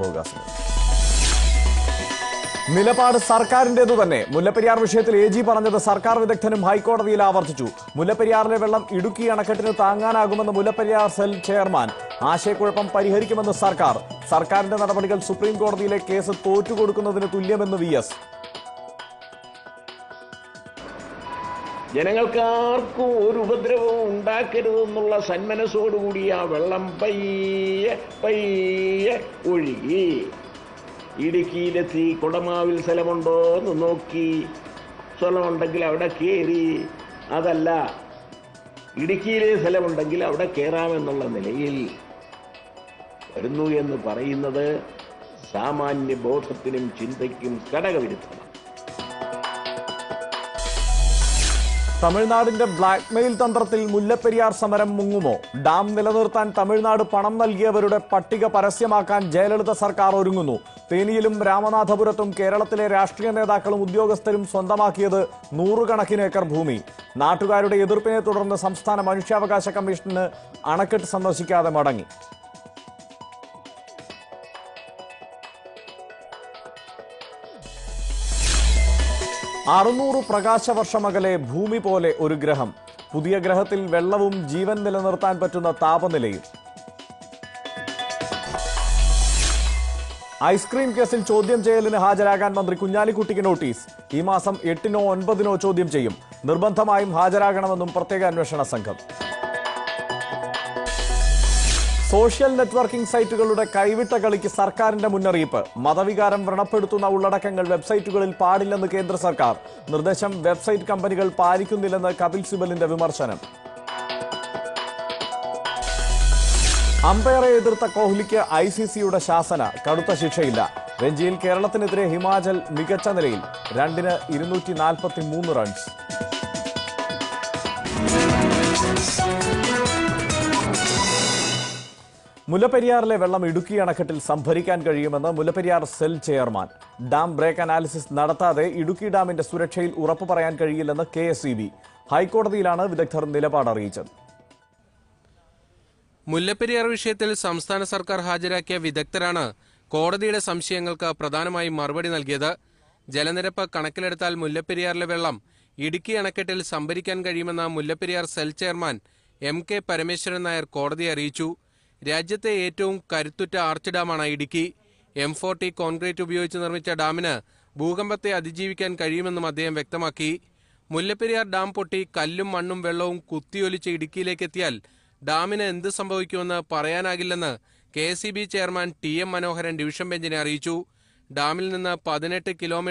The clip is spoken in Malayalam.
ഭോഗാസിന് നിലപാട് സർക്കാരിന്റേതു തന്നെ. മുല്ലപ്പെരിയാർ വിഷയത്തിൽ എ ജി പറഞ്ഞത് സർക്കാർ വിദഗ്ധനും ഹൈക്കോടതിയിൽ ആവർത്തിച്ചു. മുല്ലപ്പെരിയാറിലെ വെള്ളം ഇടുക്കി അണക്കെട്ടിന് താങ്ങാനാകുമെന്ന് മുല്ലപ്പെരിയാർ സെൽ ചെയർമാൻ. ആശയക്കുഴപ്പം പരിഹരിക്കുമെന്ന് സർക്കാർ. സർക്കാരിന്റെ നടപടികൾ സുപ്രീം കോടതിയിലെ കേസ് തോറ്റുകൊടുക്കുന്നതിന് തുല്യമെന്ന് വി എസ്. ജനങ്ങൾക്ക് ആർക്കും ഒരു ഉപദ്രവവും ഉണ്ടാക്കരുതെന്നുള്ള സന്മനസ്സോടുകൂടി ആ വെള്ളം പയ്യെ പയ്യെ ഒഴുകി. ഇടുക്കിയിലെത്തി കുടമാവിൽ സ്ഥലമുണ്ടോ എന്ന് നോക്കി. സ്ഥലമുണ്ടെങ്കിൽ അവിടെ കയറി. അതല്ല ഇടുക്കിയിലെ സ്ഥലമുണ്ടെങ്കിൽ അവിടെ കയറാമെന്നുള്ള നിലയിൽ വരുന്നു എന്ന് പറയുന്നത് സാമാന്യ ബോധത്തിനും ചിന്തയ്ക്കും ഘടകവിരുദ്ധമാണ്. തമിഴ്നാടിന്റെ ബ്ലാക്ക്മെയിൽ തന്ത്രത്തിൽ മുല്ലപ്പെരിയാർ സമരം മുങ്ങുമോ? ഡാം നിലനിർത്താൻ തമിഴ്നാട് പണം നൽകിയവരുടെ പട്ടിക പരസ്യമാക്കാൻ ജയലളിത സർക്കാർ ഒരുങ്ങുന്നു. തേനിയിലും രാമനാഥപുരത്തും കേരളത്തിലെ രാഷ്ട്രീയ നേതാക്കളും ഉദ്യോഗസ്ഥരും സ്വന്തമാക്കിയത് നൂറുകണക്കിന് ഏക്കർ ഭൂമി. നാട്ടുകാരുടെ എതിർപ്പിനെ തുടർന്ന് സംസ്ഥാന മനുഷ്യാവകാശ കമ്മീഷന് അണക്കെട്ട് സന്ദർശിക്കാതെ മടങ്ങി. അറുന്നൂറ് പ്രകാശവർഷമകലെ ഭൂമി പോലെ ഒരു ഗ്രഹം. പുതിയ ഗ്രഹത്തിൽ വെള്ളവും ജീവൻ നിലനിർത്താൻ പറ്റുന്ന താപനിലയും ഐസ്ക്രീം കേസിൽ ചോദ്യം ചെയ്യലിന് ഹാജരാകാൻ മന്ത്രി കുഞ്ഞാലിക്കുട്ടിക്ക് നോട്ടീസ്. ഈ മാസം എട്ടിനോ ഒൻപതിനോ ചോദ്യം ചെയ്യും. നിർബന്ധമായും ഹാജരാകണമെന്നും പ്രത്യേക അന്വേഷണ സംഘം. സോഷ്യൽ നെറ്റ്വർക്കിംഗ് സൈറ്റുകളുടെ കൈവിട്ട കളിക്ക് സർക്കാരിന്റെ മുന്നറിയിപ്പ്. മതവികാരം വ്രണപ്പെടുത്തുന്ന ഉള്ളടക്കങ്ങൾ വെബ്സൈറ്റുകളിൽ പാടില്ലെന്ന് കേന്ദ്ര സർക്കാർ. നിർദ്ദേശം വെബ്സൈറ്റ് കമ്പനികൾ പാലിക്കുന്നില്ലെന്ന് കപിൽ സിബലിന്റെ വിമർശനം. അമ്പയറെ എതിർത്ത കോഹ്ലിക്ക് ഐ സി സിയുടെ ശാസന കടുത്ത ശിക്ഷയില്ല. രഞ്ജിയിൽ കേരളത്തിനെതിരെ ഹിമാചൽ മികച്ച നിലയിൽ. രണ്ടിന് ഇരുന്നൂറ്റി നാൽപ്പത്തി മൂന്ന് റൺസ് മുല്ലപ്പെരിയാറിലെ വെള്ളം ഇടുക്കി അണക്കെട്ടിൽ സംഭരിക്കാൻ കഴിയുമെന്ന് Mullaperiyar cell chairman. Dam break analysis നടത്താതെ ഇടുക്കി ഡാമിന്റെ സുരക്ഷയിൽ ഉറപ്പു പറയാൻ കഴിയില്ലെന്ന് കെ ഹൈക്കോടതിയിലാണ് വിദഗ്ധർ നിലപാട് അറിയിച്ചത്. മുല്ലപ്പെരിയാർ വിഷയത്തിൽ സംസ്ഥാന സർക്കാർ ഹാജരാക്കിയ വിദഗ്ധരാണ് കോടതിയുടെ സംശയങ്ങൾക്ക് പ്രധാനമായും മറുപടി നൽകിയത്. ജലനിരപ്പ് കണക്കിലെടുത്താൽ മുല്ലപ്പെരിയാറിലെ വെള്ളം ഇടുക്കി അണക്കെട്ടിൽ സംഭരിക്കാൻ കഴിയുമെന്ന Mullaperiyar cell chairman M K Parameswaran Nair കോടതിയെ അറിയിച്ചു. രാജ്യത്തെ ഏറ്റവും കരുത്തുറ്റ ആർച്ച് ഡാമാണ് ഇടുക്കി. എം ഫോർട്ടി കോൺക്രീറ്റ് ഉപയോഗിച്ച് നിർമ്മിച്ച ഡാമിന് ഭൂകമ്പത്തെ അതിജീവിക്കാൻ കഴിയുമെന്നും അദ്ദേഹം വ്യക്തമാക്കി. മുല്ലപ്പെരിയാർ ഡാം പൊട്ടി കല്ലും മണ്ണും വെള്ളവും കുത്തിയൊലിച്ച് ഇടുക്കിയിലേക്ക് എത്തിയാൽ ഡാമിന് എന്ത് സംഭവിക്കുമെന്ന് പറയാനാകില്ലെന്ന് K chairman T M Manoharan division ബെഞ്ചിനെ അറിയിച്ചു. ഡാമിൽ നിന്ന് പതിനെട്ട് കിലോമീറ്റർ